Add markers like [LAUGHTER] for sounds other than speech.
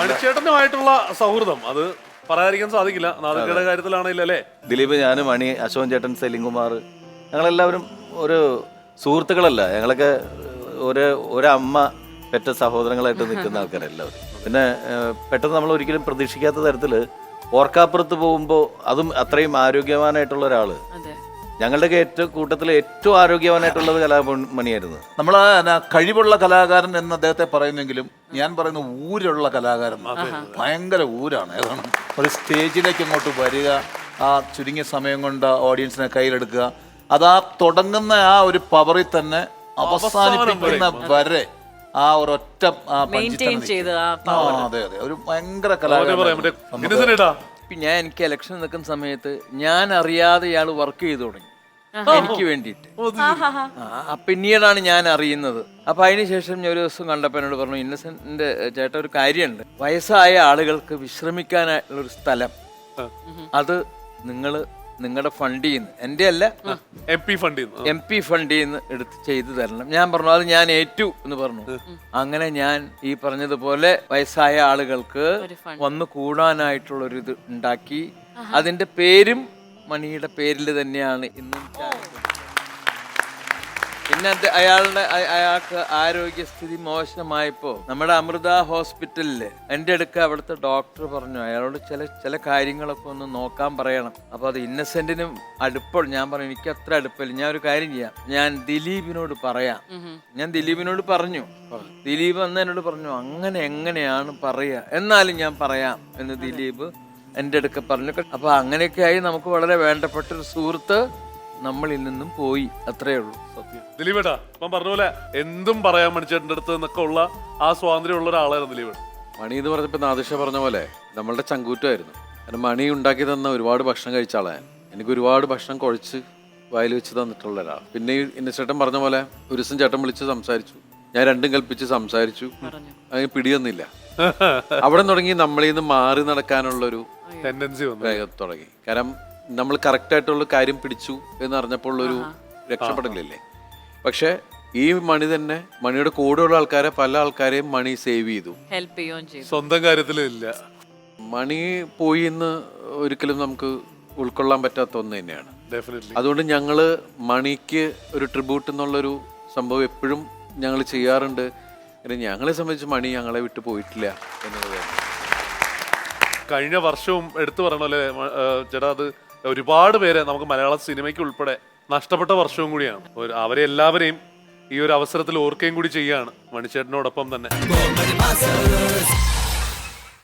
മണിച്ചേട്ടനുമായിട്ടുള്ള സൗഹൃദം. അത് പറയാതിരിക്കാൻ സാധിക്കില്ല. നാദികയുടെ കാര്യത്തിലാണെങ്കിലും അല്ലേ? ദിലീപ് ഞാനും മണി അശോകൻ ചേട്ടൻ സെലിംകുമാർ ഞങ്ങളെല്ലാവരും ഒരു സുഹൃത്തുക്കളല്ല. ഞങ്ങളൊക്കെ ഒരു ഒരമ്മ പെറ്റ സഹോദരങ്ങളായിട്ട് നിൽക്കുന്ന [LAUGHS] ആൾക്കാരെല്ലാവരും. പിന്നെ ഏഹ്, പെട്ടെന്ന് നമ്മൾ ഒരിക്കലും പ്രതീക്ഷിക്കാത്ത തരത്തിൽ ഓർക്കാപ്പുറത്ത് പോകുമ്പോൾ അതും അത്രയും ആരോഗ്യവാനായിട്ടുള്ള ഒരാൾ അതെ. ഞങ്ങളുടെയൊക്കെ ഏറ്റവും കൂട്ടത്തിൽ ഏറ്റവും ആരോഗ്യവാനായിട്ടുള്ളത് കലാമണിയായിരുന്നു. നമ്മൾ കഴിവുള്ള കലാകാരൻ എന്ന് അദ്ദേഹത്തെ പറയുന്നെങ്കിലും ഞാൻ പറയുന്ന ഊരുള്ള കലാകാരൻ ഭയങ്കര ഊരാണ്. ഏതാണ്? ഒരു സ്റ്റേജിലേക്ക് ഇങ്ങോട്ട് വരിക ആ ചുരുങ്ങിയ സമയം കൊണ്ട് ഓഡിയൻസിനെ കയ്യിലെടുക്കുക അത് ആ തുടങ്ങുന്ന ആ ഒരു പവറിൽ തന്നെ അവസാനിപ്പിക്കുന്ന വരെ. ആ ഒരു അതെ അതെ. ഒരു ഭയങ്കര കലാകാരൻ ഞാൻ എനിക്ക് ഇലക്ഷൻ നിൽക്കുന്ന സമയത്ത് ഞാൻ അറിയാതെ ഇയാൾ വർക്ക് ചെയ്തു തുടങ്ങി. എനിക്ക് വേണ്ടിയിട്ട്. ആ, പിന്നീടാണ് ഞാൻ അറിയുന്നത്. അപ്പൊ അതിനുശേഷം ഞാൻ ഒരു ദിവസം കണ്ടപ്പോൾ എന്നോട് പറഞ്ഞു ഇന്നസെന്റ് ചേട്ട ഒരു കാര്യമുണ്ട്. വയസ്സായ ആളുകൾക്ക് വിശ്രമിക്കാനായിട്ടുള്ള ഒരു സ്ഥലം. അത് നിങ്ങൾ നിങ്ങളുടെ ഫണ്ടിൽ നിന്ന് എന്റെ അല്ല എം പി ഫണ്ടിൽ നിന്ന് എം പി ഫണ്ടിൽ നിന്ന് എടുത്ത് ചെയ്തു തരണം. ഞാൻ പറഞ്ഞു അത് ഞാൻ ഏറ്റു എന്ന് പറഞ്ഞു. അങ്ങനെ ഞാൻ ഈ പറഞ്ഞതുപോലെ വയസ്സായ ആളുകൾക്ക് വന്നു വന്ന് കൂടാനായിട്ടുള്ള ഒരു ഇത് ഉണ്ടാക്കി അതിന്റെ പേരും മണിയുടെ പേരിൽ തന്നെയാണ് ഇന്നും. പിന്നെ അയാളുടെ അയാൾക്ക് ആരോഗ്യസ്ഥിതി മോശമായപ്പോ നമ്മുടെ അമൃത ഹോസ്പിറ്റലിൽ എന്റെ അടുക്ക അവിടുത്തെ ഡോക്ടർ പറഞ്ഞു അയാളോട് ചില ചില കാര്യങ്ങളൊക്കെ ഒന്ന് നോക്കാൻ പറയണം. അപ്പൊ അത് ഇന്നസെന്റിനും അടുപ്പം ഞാൻ പറഞ്ഞു എനിക്ക് അത്ര അടുപ്പില്ല. ഞാൻ ഒരു കാര്യം ചെയ്യാം. ഞാൻ ദിലീപിനോട് പറയാം. ഞാൻ ദിലീപിനോട് പറഞ്ഞു. ദിലീപ് അന്ന് എന്നോട് പറഞ്ഞു അങ്ങനെ എങ്ങനെയാണ് പറയുക എന്നാലും ഞാൻ പറയാം എന്ന് ദിലീപ് എന്റെ അടുക്ക പറഞ്ഞു അപ്പൊ അങ്ങനെയൊക്കെയായി നമുക്ക് വളരെ വേണ്ടപ്പെട്ട ഒരു സുഹൃത്ത് നമ്മളിൽ നിന്നും പോയി. അത്രേ ഉള്ളൂ. സത്യം. ദിലീപ് ഏട്ടാ പറഞ്ഞ പോലെ എന്തും പറയാൻ മണിച്ചേട്ടന്റെ അടുത്ത് നിന്നൊക്കെ ഉള്ള ആ സ്വാതന്ത്ര്യം ഉള്ള ഒരാളായിരുന്നു ദിലീപ്. മണി എന്ന് പറഞ്ഞപ്പോൾ നാദിഷ പറഞ്ഞ പോലെ നമ്മളുടെ ചങ്കൂറ്റമായിരുന്നു. കാരണം മണി ഉണ്ടാക്കി തന്ന ഒരുപാട് ഭക്ഷണം കഴിച്ച ആളാണ്. എനിക്ക് ഒരുപാട് ഭക്ഷണം കുഴച്ച് വായിൽ വെച്ച് തന്നിട്ടുള്ള ഒരാൾ പിന്നെ ഈ ഇന്ന ചേട്ടൻ പറഞ്ഞ പോലെ ഒരു ദിവസം ചേട്ടൻ വിളിച്ച് സംസാരിച്ചു. ഞാൻ രണ്ടും കൽപ്പിച്ച് സംസാരിച്ചു. അതിന് പിടിയൊന്നില്ല അവിടെ തുടങ്ങി നമ്മളിൽ നിന്ന് മാറി നടക്കാനുള്ളൊരു ടെൻഡൻസി വന്നു. വേഗം തുടങ്ങി. കാരണം നമ്മൾ കറക്റ്റ് ആയിട്ടുള്ള കാര്യം പിടിച്ചു എന്ന് അറിഞ്ഞപ്പോൾ ഒരു രക്ഷപ്പെടലില്ലേ? പക്ഷെ ഈ മണി തന്നെ മണിയുടെ കൂടെയുള്ള ആൾക്കാരെ പല ആൾക്കാരെയും മണി സേവ് ചെയ്തു. ഹെൽപ്പ് ചെയ്യുകയും ചെയ്തു. സ്വന്തം കാര്യത്തിലില്ല മണി പോയി എന്ന് ഒരിക്കലും നമുക്ക് ഉൾക്കൊള്ളാൻ പറ്റാത്ത ഒന്ന് തന്നെയാണ്. ഡെഫിനറ്റ്ലി അതുകൊണ്ട് ഞങ്ങൾ മണിക്ക് ഒരു ട്രിബ്യൂട്ട് എന്നുള്ളൊരു സംഭവം എപ്പോഴും ഞങ്ങൾ ചെയ്യാറുണ്ട്. ഞങ്ങളെ സംബന്ധിച്ച് മണി ഞങ്ങളെ വിട്ടു പോയിട്ടില്ല എന്നുള്ളത് തന്നെ. കഴിഞ്ഞ വർഷവും എടുത്തു പറയണ പോലെ ചേട്ടാ അത് ഒരുപാട് പേരെ നമുക്ക് മലയാള സിനിമയ്ക്ക് ഉൾപ്പെടെ നഷ്ടപ്പെട്ട വർഷവും കൂടിയാണ്. അവരെ എല്ലാവരെയും ഈ ഒരു അവസരത്തിൽ ഓർക്കുകയും കൂടി ചെയ്യാണ് മണിച്ചേട്ടനോടൊപ്പം തന്നെ.